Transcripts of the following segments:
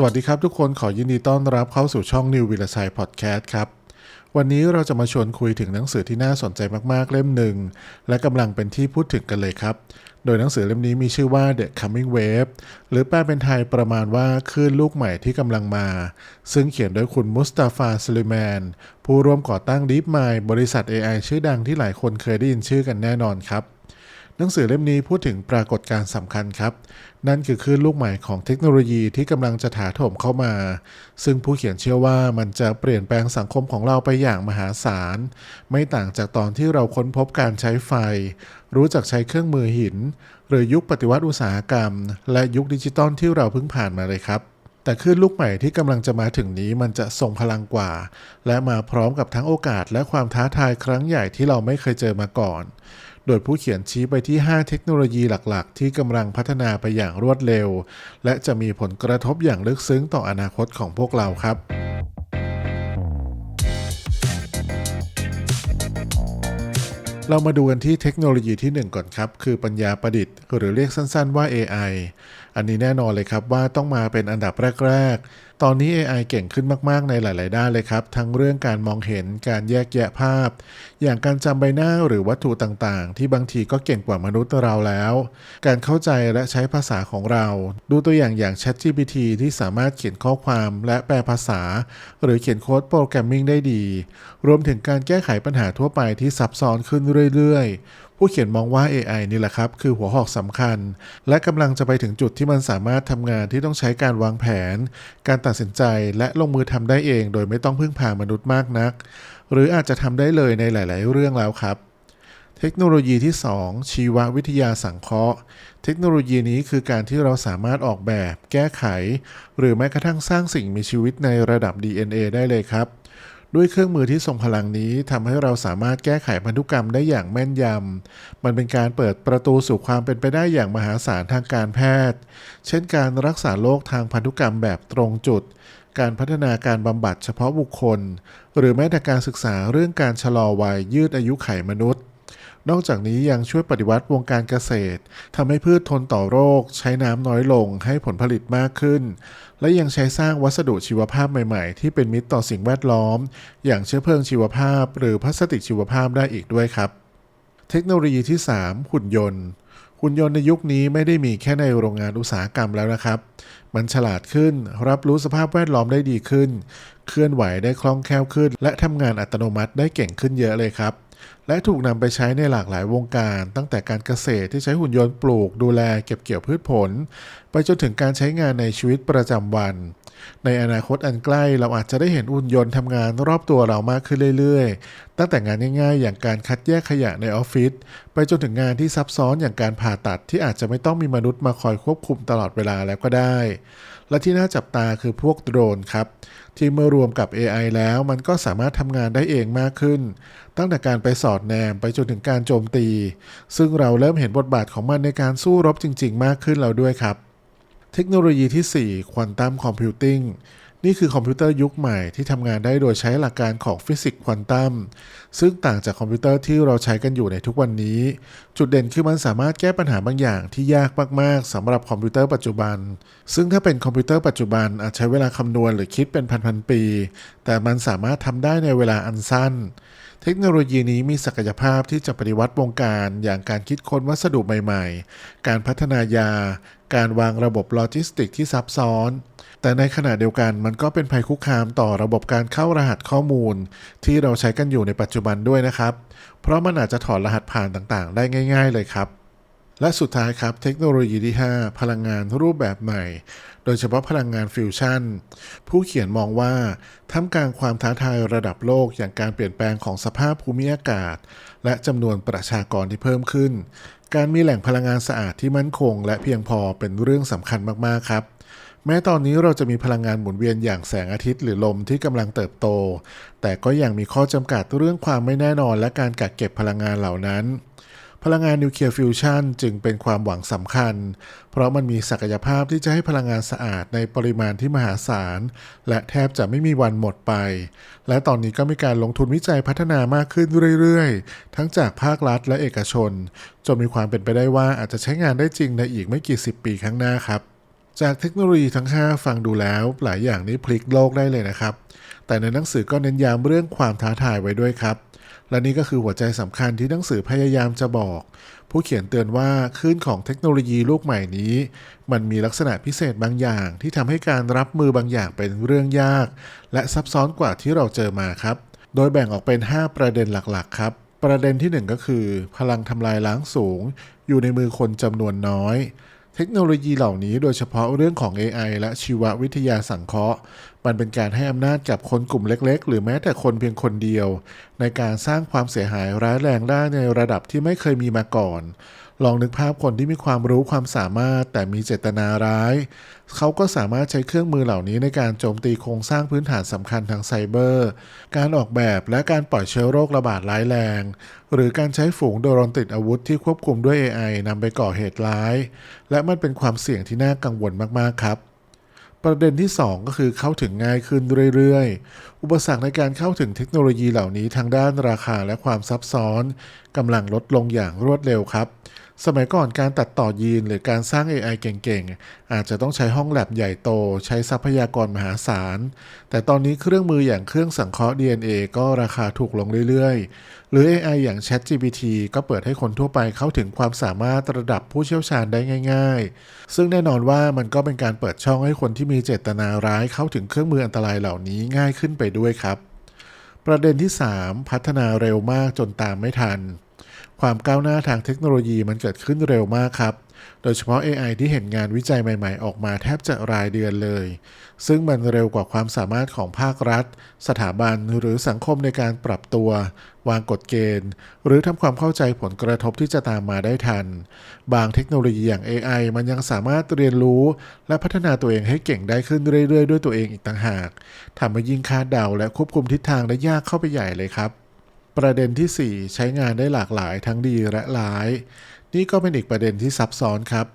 สวัสดีครับทุกคนขอยินดีต้อนรับเข้าสู่ช่องนิววิลชัยพอดแคสต์ครับ วันนี้เราจะมาชวนคุยถึงหนังสือที่น่าสนใจมากๆเล่มหนึ่ง และกำลังเป็นที่พูดถึงกันเลยครับ โดยหนังสือเล่มนี้มีชื่อว่า The Coming Wave หรือแปลเป็นไทยประมาณว่าคลื่นลูกใหม่ที่กำลังมา ซึ่งเขียนโดยคุณมุสตาฟาสลิแมนผู้ร่วมก่อตั้ง DeepMind บริษัท AI ชื่อดังที่หลายคนเคยได้ยินชื่อกันแน่นอนครับ หนังสือเล่มนี้พูดถึงปรากฏการณ์สำคัญครับ นั่นคือคลื่นลูกใหม่ของเทคโนโลยีที่กำลังจะถาโถมเข้ามา ซึ่งผู้เขียนเชื่อว่ามันจะเปลี่ยนแปลงสังคมของเราไปอย่างมหาศาล ไม่ต่างจากตอนที่เราค้นพบการใช้ไฟ รู้จักใช้เครื่องมือหิน หรือยุคปฏิวัติอุตสาหกรรม และยุคดิจิตอลที่เราเพิ่งผ่านมาเลยครับแต่คลื่นลูกใหม่ที่กำลังจะมาถึงนี้มันจะทรงพลังกว่า และมาพร้อมกับทั้งโอกาสและความท้าทายครั้งใหญ่ที่เราไม่เคยเจอมาก่อน โดยผู้เขียนชี้ไปที่ 5 เทคโนโลยีหลักๆ ที่กำลังพัฒนาไปอย่างรวดเร็ว และจะมีผลกระทบอย่างลึกซึ้งต่ออนาคตของพวกเราครับเรามาดูกันที่เทคโนโลยีที่ 1 ก่อนครับ คือปัญญาประดิษฐ์ หรือเรียกสั้นๆว่า AI อันนี้แน่นอนเลยครับว่าต้องมาเป็นอันดับแรก ๆ ตอนนี้ AI เก่งขึ้นมาก ๆ ในหลาย ๆ ด้านเลยครับ ทั้งเรื่องการมองเห็นการแยกแยะภาพ อย่างการจำใบหน้าหรือวัตถุต่าง ๆ ที่บางทีก็เก่งกว่ามนุษย์เราแล้ว การเข้าใจและใช้ภาษาของเรา ดูตัวอย่างอย่าง ChatGPT ที่สามารถเขียนข้อความและแปลภาษา หรือเขียนโค้ดโปรแกรมมิ่งได้ดี รวมถึงการแก้ไขปัญหาทั่วไปที่ซับซ้อนขึ้นเรื่อย ๆ ผู้เขียนมองว่า AI นี่แหละครับ คือหัวหอกสำคัญ และกำลังจะไปถึงจุดที่มันสามารถทำงานที่ต้องใช้การวางแผน การตัดสินใจและลงมือทำได้เอง โดยไม่ต้องพึ่งพามนุษย์มากนัก หรืออาจจะทำได้เลยในหลาย ๆ เรื่องแล้วครับเทคโนโลยีที่ 2 ชีววิทยาสังเคราะห์ เทคโนโลยีนี้คือการที่เราสามารถออกแบบ แก้ไข หรือแม้กระทั่งสร้างสิ่งมีชีวิตในระดับ DNA ได้เลยครับ ด้วยเครื่องมือที่ทรงพลังนี้ทำให้เราสามารถแก้ไขพันธุกรรมได้อย่างแม่นยำ มันเป็นการเปิดประตูสู่ความเป็นไปได้อย่างมหาศาลทางการแพทย์ เช่นการรักษาโรคทางพันธุกรรมแบบตรงจุด การพัฒนาการบำบัดเฉพาะบุคคล หรือแม้แต่การศึกษาเรื่องการชะลอวัยยืดอายุไขมนุษย์ นอกจากนี้ยังช่วยปฏิวัติวงการเกษตรทำให้พืชทนต่อโรค ใช้น้ำน้อยลงให้ผลผลิตมากขึ้น และยังใช้สร้างวัสดุชีวภาพใหม่ๆ ที่เป็นมิตรต่อสิ่งแวดล้อม อย่างเชื้อเพลิงชีวภาพ หรือพลาสติกชีวภาพได้อีกด้วยครับ เทคโนโลยีที่ 3 หุ่นยนต์หุ่นยนต์ในยุคนี้ไม่ได้มีแค่ในโรงงานอุตสาหกรรมแล้วนะครับ มันฉลาดขึ้น รับรู้สภาพแวดล้อมได้ดีขึ้น เคลื่อนไหวได้คล่องแคล่วขึ้น และทำงานอัตโนมัติได้เก่งขึ้นเยอะเลยครับ และถูกนำไปใช้ในหลากหลายวงการ ตั้งแต่การเกษตรที่ใช้หุ่นยนต์ปลูก ดูแลเก็บเกี่ยวพืชผล ไปจนถึงการใช้งานในชีวิตประจำวัน ในอนาคตอันใกล้เราอาจจะได้เห็นหุ่นยนต์ทำงานรอบตัวเรามากขึ้นเรื่อยๆ ตั้งแต่งานง่ายๆ อย่างการคัดแยกขยะในออฟฟิศไปจนถึงงานที่ซับซ้อนอย่างการผ่าตัดที่อาจจะไม่ต้องมีมนุษย์มาคอยควบคุมตลอดเวลาแล้วก็ได้ และที่น่าจับตาคือพวกโดรนครับ ที่เมื่อรวมกับ AI แล้วมันก็สามารถทำงานได้เองมากขึ้น ตั้งแต่การไปสอดแนมไปจนถึงการโจมตี ซึ่งเราเริ่มเห็นบทบาทของมันในการสู้รบจริง ๆ มากขึ้นแล้วด้วยครับ เทคโนโลยีที่ 4 ควอนตัมคอมพิวติ้ง นี่คือคอมพิวเตอร์ยุคใหม่ที่ทำงานได้โดยใช้หลักการของฟิสิกส์ควอนตัมซึ่งต่างจากคอมพิวเตอร์ที่เราใช้กันอยู่ในทุกวันนี้ จุดเด่นคือมันสามารถแก้ปัญหาบางอย่างที่ยากมากๆสำหรับคอมพิวเตอร์ปัจจุบัน ซึ่งถ้าเป็นคอมพิวเตอร์ปัจจุบันอาจใช้เวลาคำนวณหรือคิดเป็นพันๆปี แต่มันสามารถทำได้ในเวลาอันสั้น เทคโนโลยีนี้มีศักยภาพที่จะปฏิวัติวงการอย่างการคิดค้นวัสดุใหม่ๆ การพัฒนายา การวางระบบโลจิสติกที่ซับซ้อน แต่ในขณะเดียวกันมันก็เป็นภัยคุกคามต่อระบบการเข้ารหัสข้อมูล ที่เราใช้กันอยู่ในปัจจุบันด้วยนะครับ เพราะมันอาจจะถอดรหัสผ่านต่างๆ ได้ง่าย ๆ เลยครับ และสุดท้ายครับเทคโนโลยีที่ 5 พลังงานรูปแบบใหม่ โดยเฉพาะพลังงานฟิวชั่น ผู้เขียนมองว่าท่ามกลางความท้าทายระดับโลกอย่างการเปลี่ยนแปลงของสภาพภูมิอากาศ และจำนวนประชากรที่เพิ่มขึ้น การมีแหล่งพลังงานสะอาดที่มั่นคง และเพียงพอเป็นเรื่องสำคัญมากๆครับแม้ตอนนี้เราจะมีพลังงานหมุนเวียนอย่างแสงอาทิตย์หรือลมที่กำลังเติบโต แต่ก็ยังมีข้อจำกัดเรื่องความไม่แน่นอนและการกักเก็บพลังงานเหล่านั้น พลังงานนิวเคลียร์ฟิวชันจึงเป็นความหวังสำคัญ เพราะมันมีศักยภาพที่จะให้พลังงานสะอาดในปริมาณที่มหาศาล และแทบจะไม่มีวันหมดไป และตอนนี้ก็มีการลงทุนวิจัยพัฒนามากขึ้นเรื่อยๆ ทั้งจากภาครัฐและเอกชน จนมีความเป็นไปได้ว่าอาจจะใช้งานได้จริงในอีกไม่กี่สิบปีข้างหน้าครับจากเทคโนโลยีทั้ง 5 ฟังดูแล้ว หลายอย่างนี้พลิกโลกได้เลยนะครับ แต่ในหนังสือก็เน้นย้ำเรื่องความท้าทายไว้ด้วยครับ และนี่ก็คือหัวใจสำคัญที่หนังสือพยายามจะบอก ผู้เขียนเตือนว่าคลื่นของเทคโนโลยีลูกใหม่นี้ มันมีลักษณะพิเศษบางอย่าง ที่ทำให้การรับมือบางอย่างเป็นเรื่องยาก และซับซ้อนกว่าที่เราเจอมาครับ โดยแบ่งออกเป็น 5 ประเด็นหลักๆ ครับ ประเด็นที่ 1 ก็คือ พลังทำลายล้างสูง อยู่ในมือคนจำนวนน้อย เทคโนโลยีเหล่านี้โดยเฉพาะเรื่องของ AI และชีววิทยาสังเคราะห์ มันเป็นการให้อำนาจกับคนกลุ่มเล็ก ๆ หรือแม้แต่คนเพียงคนเดียว ในการสร้างความเสียหายร้ายแรงได้ในระดับที่ไม่เคยมีมาก่อน ลองนึกภาพคนที่มีความรู้ความสามารถแต่มีเจตนาร้าย เขาก็สามารถใช้เครื่องมือเหล่านี้ในการโจมตีโครงสร้างพื้นฐานสำคัญทางไซเบอร์ การออกแบบและการปล่อยเชื้อโรคระบาดร้ายแรง หรือการใช้ฝูงโดรนติดอาวุธที่ควบคุมด้วย AI นำไปก่อเหตุร้าย และมันเป็นความเสี่ยงที่น่ากังวลมากๆครับประเด็นที่ 2 ก็คือเข้าถึงง่ายขึ้นเรื่อยๆ อุปสรรคในการเข้าถึงเทคโนโลยีเหล่านี้ทางด้านราคาและความซับซ้อนกำลังลดลงอย่างรวดเร็วครับ สมัยก่อนการตัดต่อยีนหรือการสร้าง AI เก่งๆ อาจจะต้องใช้ห้องแลบใหญ่โต ใช้ทรัพยากรมหาศาล แต่ตอนนี้เครื่องมืออย่างเครื่องสังเคราะห์ DNA ก็ราคาถูกลงเรื่อยๆ หรือ AI อย่าง ChatGPT ก็เปิดให้คนทั่วไปเข้าถึงความสามารถระดับผู้เชี่ยวชาญได้ง่าย ๆ ซึ่งแน่นอนว่ามันก็เป็นการเปิดช่องให้คนที่มีเจตนาร้ายเข้าถึงเครื่องมืออันตรายเหล่านี้ง่ายขึ้นไปด้วยครับ ประเด็นที่ 3 พัฒนาเร็วมากจนตามไม่ทัน ความก้าวหน้าทางเทคโนโลยีมันเกิดขึ้นเร็วมากครับ โดยเฉพาะ AI ที่เห็นงานวิจัยใหม่ๆ ออกมาแทบจะรายเดือนเลย ซึ่งมันเร็วกว่าความสามารถของภาครัฐ สถาบันหรือสังคมในการปรับตัว วางกฎเกณฑ์ หรือทำความเข้าใจผลกระทบที่จะตามมาได้ทัน บางเทคโนโลยีอย่าง AI มันยังสามารถเรียนรู้ และพัฒนาตัวเองให้เก่งได้ขึ้นเรื่อยๆ ด้วยตัวเองอีกต่างหากทำให้ยิ่งคาดเดาและควบคุมทิศทางได้ยากเข้าไปใหญ่เลยครับ ประเด็นที่ 4 ใช้งานได้หลากหลายทั้งดีและร้าย นี่ก็เป็นอีกประเด็นที่ซับซ้อนครับ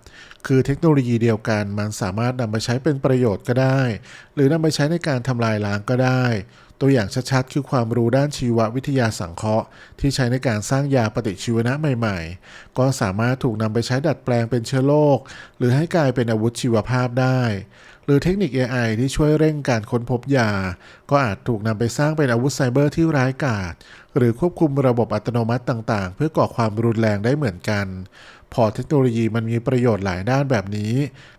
คือเทคโนโลยีเดียวกันมันสามารถนำไปใช้เป็นประโยชน์ก็ได้ หรือนำไปใช้ในการทำลายล้างก็ได้ ตัวอย่างชัดๆ คือความรู้ด้านชีววิทยาสังเคราะห์ ที่ใช้ในการสร้างยาปฏิชีวนะใหม่ๆ ก็สามารถถูกนำไปใช้ดัดแปลงเป็นเชื้อโรคหรือให้กลายเป็นอาวุธชีวภาพได้ หรือเทคนิค AI ที่ช่วยเร่งการค้นพบยา ก็อาจถูกนำไปสร้างเป็นอาวุธไซเบอร์ที่ร้ายกาจหรือควบคุมระบบอัตโนมัติต่างๆ เพื่อก่อความรุนแรงได้เหมือนกัน พอเทคโนโลยีมันมีประโยชน์หลายด้านแบบนี้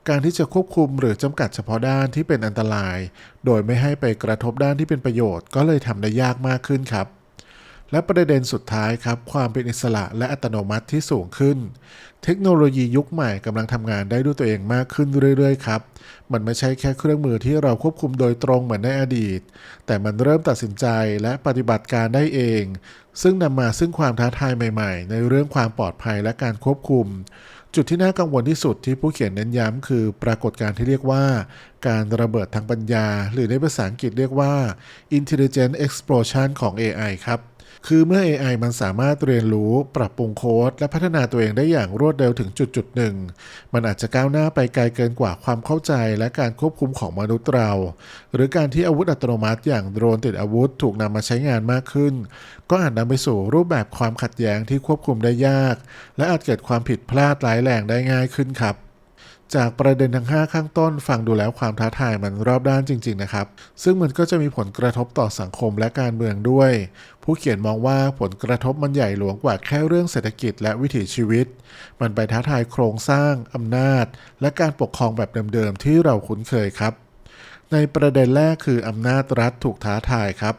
การที่จะควบคุมหรือจำกัดเฉพาะด้านที่เป็นอันตราย โดยไม่ให้ไปกระทบด้านที่เป็นประโยชน์ ก็เลยทำได้ยากมากขึ้นครับและประเด็นสุดท้ายครับ ความเป็นอิสระและอัตโนมัติที่สูงขึ้น เทคโนโลยียุคใหม่กำลังทำงานได้ด้วยตัวเองมากขึ้นเรื่อยๆครับ มันไม่ใช่แค่เครื่องมือที่เราควบคุมโดยตรงเหมือนในอดีต แต่มันเริ่มตัดสินใจและปฏิบัติการได้เอง ซึ่งนำมาซึ่งความท้าทายใหม่ๆ ในเรื่องความปลอดภัยและการควบคุม จุดที่น่ากังวลที่สุดที่ผู้เขียนเน้นย้ำคือปรากฏการณ์ที่เรียกว่า การระเบิดทางปัญญา หรือในภาษาอังกฤษเรียกว่า intelligent explosion ของ AI ครับ คือเมื่อ AI มันสามารถเรียนรู้ ปรับปรุงโค้ด และพัฒนาตัวเองได้อย่างรวดเร็วถึงจุดจุดหนึ่ง มันอาจจะก้าวหน้าไปไกลเกินกว่าความเข้าใจและการควบคุมของมนุษย์เรา หรือการที่อาวุธอัตโนมัติอย่างโดรนติดอาวุธถูกนำมาใช้งานมากขึ้น ก็อาจนำไปสู่รูปแบบความขัดแย้งที่ควบคุมได้ยาก และอาจเกิดความผิดพลาดร้ายแรงได้ง่ายขึ้นครับ จากประเด็นทั้ง 5 ข้างต้น ฟังดูแล้วความท้าทายมันรอบด้านจริง ๆ นะครับ ซึ่งมันก็จะมีผลกระทบต่อสังคมและการเมืองด้วย ผู้เขียนมองว่าผลกระทบมันใหญ่หลวงกว่าแค่เรื่องเศรษฐกิจและวิถีชีวิต มันไปท้าทายโครงสร้างอำนาจ และการปกครองแบบเดิมๆที่เราคุ้นเคยครับ ในประเด็นแรกคืออำนาจรัฐถูกท้าทายครับ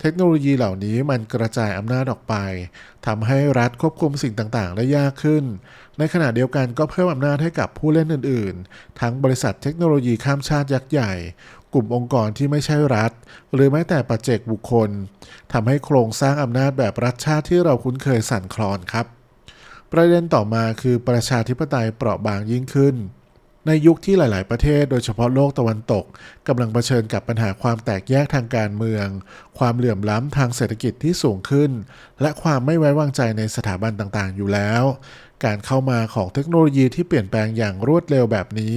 เทคโนโลยีเหล่านี้มันกระจายอำนาจออกไปทำให้รัฐควบคุมสิ่งต่างๆ ได้ยากขึ้น ในขณะเดียวกันก็เพิ่มอำนาจให้กับผู้เล่นอื่น ๆ ทั้งบริษัทเทคโนโลยีข้ามชาติยักษ์ใหญ่ กลุ่มองค์กรที่ไม่ใช่รัฐ หรือแม้แต่ปัจเจกบุคคลทำให้โครงสร้างอำนาจแบบรัฐชาติที่เราคุ้นเคยสั่นคลอนครับ ประเด็นต่อมาคือประชาธิปไตยเปราะบางยิ่งขึ้น ในยุคที่หลาย ๆ ประเทศ โดยเฉพาะโลกตะวันตกกำลังเผชิญกับปัญหาความแตกแยกทางการเมือง ความเหลื่อมล้ำทางเศรษฐกิจที่สูงขึ้น และความไม่ไว้วางใจในสถาบันต่าง ๆ อยู่แล้ว การเข้ามาของเทคโนโลยีที่เปลี่ยนแปลงอย่างรวดเร็วแบบนี้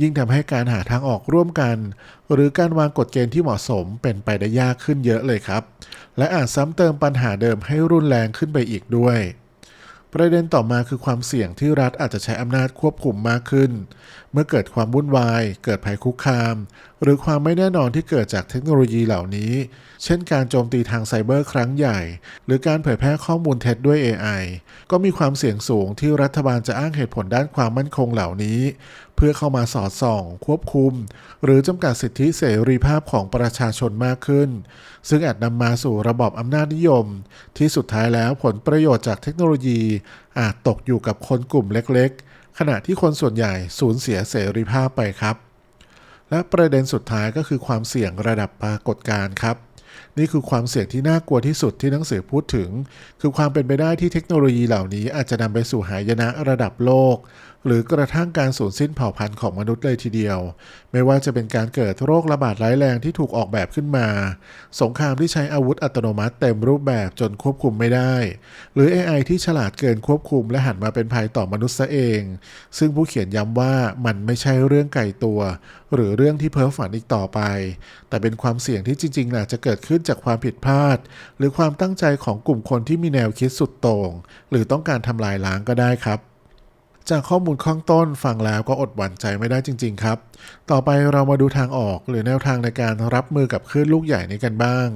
ยิ่งทำให้การหาทางออกร่วมกัน หรือการวางกฎเกณฑ์ที่เหมาะสมเป็นไปได้ยากขึ้นเยอะเลยครับ และอาจซ้ำเติมปัญหาเดิมให้รุนแรงขึ้นไปอีกด้วย ประเด็นต่อมาคือความเสี่ยงที่รัฐอาจจะใช้อำนาจควบคุมมากขึ้น เมื่อเกิดความวุ่นวาย เกิดภัยคุกคาม หรือความไม่แน่นอนที่เกิดจากเทคโนโลยีเหล่านี้ เช่นการโจมตีทางไซเบอร์ครั้งใหญ่ หรือการเผยแพร่ข้อมูลเท็จด้วย AI ก็มีความเสี่ยงสูงที่รัฐบาลจะอ้างเหตุผลด้านความมั่นคงเหล่านี้เพื่อเข้ามาสอดส่อง ควบคุม หรือจำกัดสิทธิเสรีภาพของประชาชนมากขึ้น ซึ่งอาจนำมาสู่ระบอบอำนาจนิยม ที่สุดท้ายแล้วผลประโยชน์จากเทคโนโลยี อาจตกอยู่กับคนกลุ่มเล็กๆ ขณะที่คนส่วนใหญ่สูญเสียเสรีภาพไปครับ และประเด็นสุดท้ายก็คือความเสี่ยงระดับปรากฏการณ์ครับนี่คือความเสี่ยงที่น่ากลัวที่สุดที่หนังสือพูดถึง คือความเป็นไปได้ที่เทคโนโลยีเหล่านี้อาจจะนำไปสู่หายนะระดับโลก หรือกระทั่งการสูญสิ้นเผ่าพันธุ์ของมนุษย์เลยทีเดียว ไม่ว่าจะเป็นการเกิดโรคระบาดร้ายแรงที่ถูกออกแบบขึ้นมา สงครามที่ใช้อาวุธอัตโนมัติเต็มรูปแบบจนควบคุมไม่ได้ หรือ AI ที่ฉลาดเกินควบคุมและหันมาเป็นภัยต่อมนุษย์ซะเอง ซึ่งผู้เขียนย้ำว่ามันไม่ใช่เรื่องไกลตัว หรือเรื่องที่เพ้อฝันอีกต่อไป แต่เป็นความเสี่ยงที่จริงๆอาจจะเกิดขึ้นจากความผิดพลาด หรือความตั้งใจของกลุ่มคนที่มีแนวคิดสุดโต่งหรือต้องการทำลายล้างก็ได้ครับ จากข้อมูลข้างต้นฟังแล้วก็อดหวั่นใจไม่ได้จริง ๆ ครับ ต่อไปเรามาดูทางออกหรือแนวทางในการรับมือกับคลื่นลูกใหญ่นี้กันบ้าง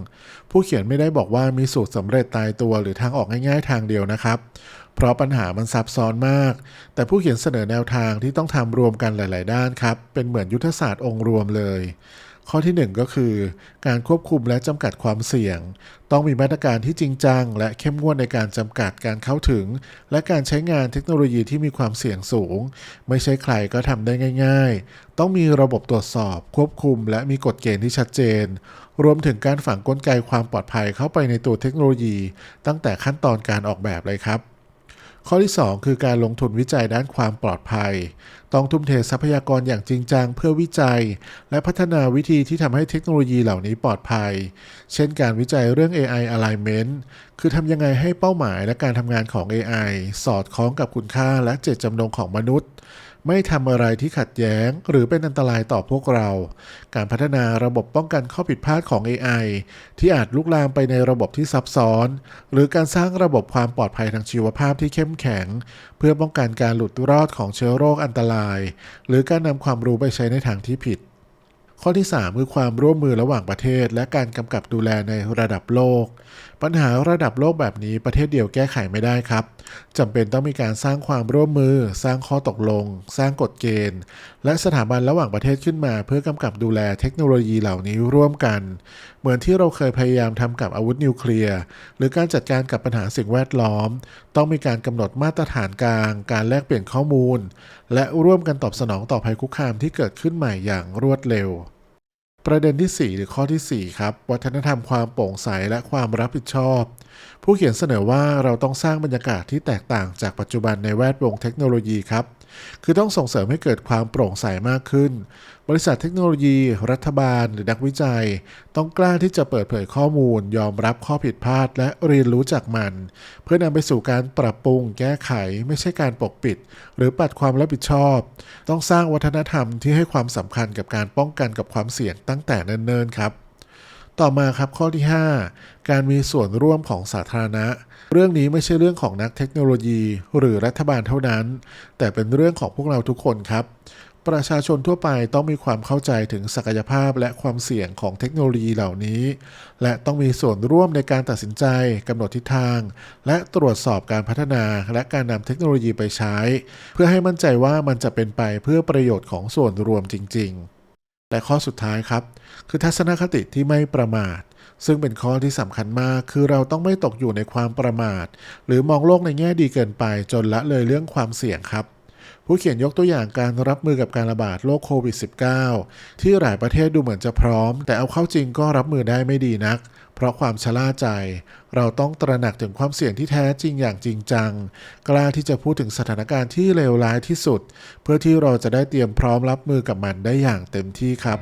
ผู้เขียนไม่ได้บอกว่ามีสูตรสำเร็จตายตัวหรือทางออกง่ายๆ ทางเดียวนะครับ เพราะปัญหามันซับซ้อนมาก แต่ผู้เขียนเสนอแนวทางที่ต้องทำรวมกันหลาย ๆ ด้านครับ เป็นเหมือนยุทธศาสตร์องค์รวมเลย ข้อที่ 1 ก็คือ การควบคุมและจำกัดความเสี่ยง ต้องมีมาตรการที่จริงจัง และเข้มงวดในการจำกัดการเข้าถึง และการใช้งานเทคโนโลยีที่มีความเสี่ยงสูง ไม่ใช่ใครก็ทำได้ง่าย ๆ ต้องมีระบบตรวจสอบ ควบคุม และมีกฎเกณฑ์ที่ชัดเจน รวมถึงการฝังกลไกความปลอดภัยเข้าไปในตัวเทคโนโลยี ตั้งแต่ขั้นตอนการออกแบบเลยครับ ข้อที่ 2 คือการลงทุนวิจัยด้านความปลอดภัย ต้องทุ่มเททรัพยากรอย่างจริงจังเพื่อวิจัย และพัฒนาวิธีที่ทำให้เทคโนโลยีเหล่านี้ปลอดภัย เช่นการวิจัยเรื่อง AI alignment คือทำยังไงให้เป้าหมายและการทำงานของ AI สอดคล้องกับคุณค่าและเจตจำนงของมนุษย์ ไม่ทำอะไรที่ขัดแย้ง หรือเป็นอันตรายต่อพวกเรา การพัฒนาระบบป้องกันข้อผิดพลาดของ AI ที่อาจลุกลามไปในระบบที่ซับซ้อน หรือการสร้างระบบความปลอดภัยทางชีวภาพที่เข้มแข็ง เพื่อป้องกันการหลุดรอดของเชื้อโรคอันตราย หรือการนำความรู้ไปใช้ในทางที่ผิด ข้อที่ 3 คือความร่วมมือระหว่างประเทศ และการกำกับดูแลในระดับโลก ปัญหาระดับโลกแบบนี้ประเทศเดียวแก้ไขไม่ได้ครับจำเป็นต้องมีการสร้างความร่วมมือ สร้างข้อตกลง สร้างกฎเกณฑ์ และสถาบันระหว่างประเทศขึ้นมา เพื่อกำกับดูแลเทคโนโลยีเหล่านี้ร่วมกัน เหมือนที่เราเคยพยายามทำกับอาวุธนิวเคลียร์หรือการจัดการกับปัญหาสิ่งแวดล้อม ต้องมีการกำหนดมาตรฐานกลาง การแลกเปลี่ยนข้อมูล และร่วมกันตอบสนองต่อภัยคุกคามที่เกิดขึ้นใหม่อย่างรวดเร็ว ประเด็นที่ 4 หรือข้อทีสี่ 4 ครับ วัฒนธรรมความโปร่งใสและความรับผิดชอบ ผู้เขียนเสนอว่าเราต้องสร้างบรรยากาศที่แตกต่างจากปัจจุบันในแวดวงเทคโนโลยีครับ คือต้องส่งเสริมให้เกิดความโปร่งใสมากขึ้น บริษัทเทคโนโลยี รัฐบาล หรือนักวิจัย ต้องกล้าที่จะเปิดเผยข้อมูล ยอมรับข้อผิดพลาด และเรียนรู้จากมัน เพื่อนำไปสู่การปรับปรุงแก้ไข ไม่ใช่การปกปิด หรือปัดความรับผิดชอบ ต้องสร้างวัฒนธรรมที่ให้ความสำคัญกับการป้องกันกับความเสี่ยงตั้งแต่เนิ่นๆครับ ต่อมาครับข้อที่ 5 การมีส่วนร่วมของสาธารณะ เรื่องนี้ไม่ใช่เรื่องของนักเทคโนโลยี หรือรัฐบาลเท่านั้น แต่เป็นเรื่องของพวกเราทุกคนครับ ประชาชนทั่วไปต้องมีความเข้าใจถึงศักยภาพและความเสี่ยงของเทคโนโลยีเหล่านี้ และต้องมีส่วนร่วมในการตัดสินใจกำหนดทิศทาง และตรวจสอบการพัฒนาและการนำเทคโนโลยีไปใช้ เพื่อให้มั่นใจว่ามันจะเป็นไปเพื่อประโยชน์ของส่วนรวมจริง ๆ และข้อสุดท้ายครับ คือทัศนคติที่ไม่ประมาท ซึ่งเป็นข้อที่สำคัญมาก คือเราต้องไม่ตกอยู่ในความประมาท หรือมองโลกในแง่ดีเกินไปจนละเลยเรื่องความเสี่ยงครับ ผู้เขียนยกตัวอย่างการรับมือกับการระบาดโรคโควิด -19 ที่หลายประเทศดูเหมือนจะพร้อม แต่เอาเข้าจริงก็รับมือได้ไม่ดีนัก เพราะความชะล่าใจ เราต้องตระหนักถึงความเสี่ยงที่แท้จริงอย่างจริงจัง กล้าที่จะพูดถึงสถานการณ์ที่เลวร้ายที่สุด เพื่อที่เราจะได้เตรียมพร้อมรับมือกับมันได้อย่างเต็มที่ครับ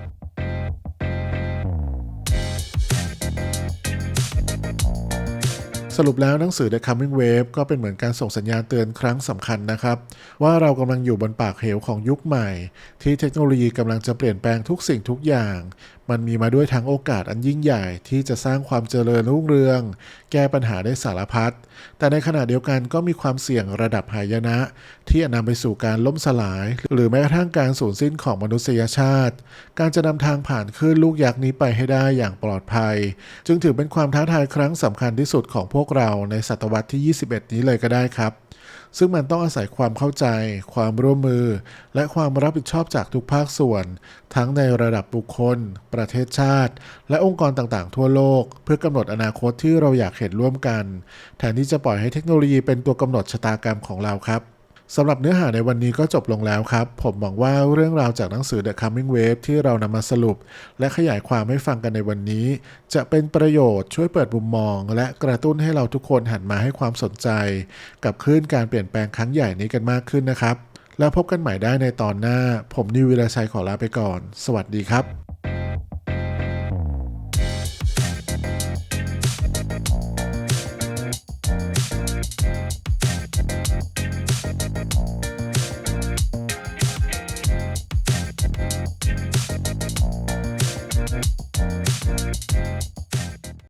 สรุปแล้วหนังสือ The Coming Wave ก็เป็นเหมือนการส่งสัญญาณเตือนครั้งสำคัญนะครับ ว่าเรากำลังอยู่บนปากเหวของยุคใหม่ ที่เทคโนโลยีกำลังจะเปลี่ยนแปลงทุกสิ่งทุกอย่าง มันมีมาด้วยทั้งโอกาสอันยิ่งใหญ่ ที่จะสร้างความเจริญรุ่งเรือง แก้ปัญหาได้สารพัดแต่ในขณะเดียวกันก็มีความเสี่ยงระดับหายนะ ที่อาจนำไปสู่การล่มสลาย หรือแม้กระทั่งการสูญสิ้นของมนุษยชาติ การจะนำทางผ่านคลื่นลูกยักษ์นี้ไปให้ได้อย่างปลอดภัย จึงถือเป็นความท้าทายครั้งสำคัญที่สุดของพววกเราในศตวรรษที่ 21 นี้เลยก็ได้ครับ ซึ่งมันต้องอาศัยความเข้าใจ ความร่วมมือ และความรับผิดชอบจากทุกภาคส่วน ทั้งในระดับบุคคล ประเทศชาติ และองค์กรต่างๆ ทั่วโลก เพื่อกำหนดอนาคตที่เราอยากเห็นร่วมกัน แทนที่จะปล่อยให้เทคโนโลยีเป็นตัวกำหนดชะตากรรมของเราครับ สำหรับเนื้อหาในวันนี้ก็จบลงแล้วครับ ผมหวังว่าเรื่องราวจากหนังสือ The Coming Wave ที่เรานำมาสรุป และขยายความให้ฟังกันในวันนี้ จะเป็นประโยชน์ช่วยเปิดมุมมอง และกระตุ้นให้เราทุกคนหันมาให้ความสนใจ กับคลื่นการเปลี่ยนแปลงครั้งใหญ่นี้กันมากขึ้นนะครับ แล้วพบกันใหม่ได้ในตอนหน้า ผมนิววิรชัยขอลาไปก่อน สวัสดีครับ